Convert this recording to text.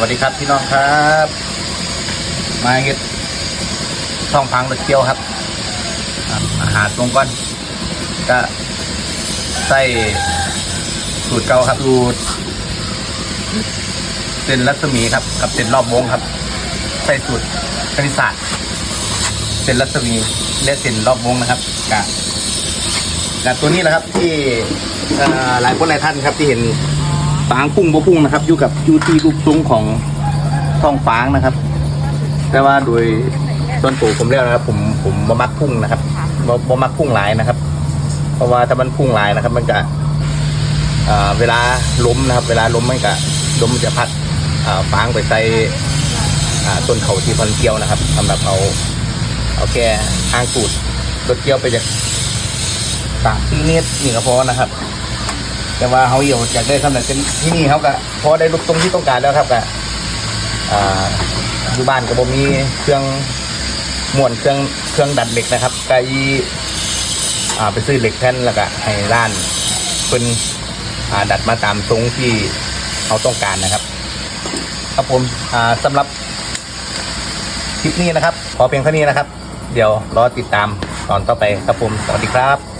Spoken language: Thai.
วัสดีครับพี่น้องครับ มาเฮ็ดช่องพังรถเกียวครับ อาหารตรงก่อนก็ใส่สูตรเก่าครับสูตรเส้นรัศมีครับ กับเส้นรอบวงครับ ใส่สูตรคณิตศาสตร์เส้นรัศมีและเส้นรอบวงนะครับกะกะตัวนี้แหละครับที่หลายคนหลายท่านครับที่เห็น ฟางพุ่งบ่พุ่งนะครับ อยู่กับอยู่ที่รูปทรงของท้องฟางนะครับ แต่ว่าโดยส่วนตัวผมเรียกนะครับ ผมผมบ่มักพุ่งนะครับบ่บ่มักพุ่งหลายนะครับ เพราะว่าถ้ามันพุ่งหลายนะครับ มันจะเวลาล้มนะครับ เวลาล้มมันก็ล้มมันจะพัดฟางไปใส่ต้นเขาที่พันเกี่ยวนะครับสำหรับเอาเอาแค่ทางสูดรถเกี่ยวไปจากต่างที่เมตรนี่ก็พอนะครับ แต่ว่าเขาอยู่อยากได้สำเร็จที่นี่เขาก็พอได้รูปตรงที่ต้องการแล้วครับก็อ่าอยู่บ้านก็บ่มีเครื่องม้วนเครื่องเครื่องดัดเหล็กนะครับก็อีไปซื้อเหล็กแท่นแล้วก็ให้ร้านเป็นอ่าดัดมาตามทรงที่เขาต้องการนะครับ ครับผมอ่าสำหรับคลิปนี้นะครับ ขอเพียงเท่านี้นะครับ เดี๋ยวรอติดตามตอนต่อไปครับผม สวัสดีครับ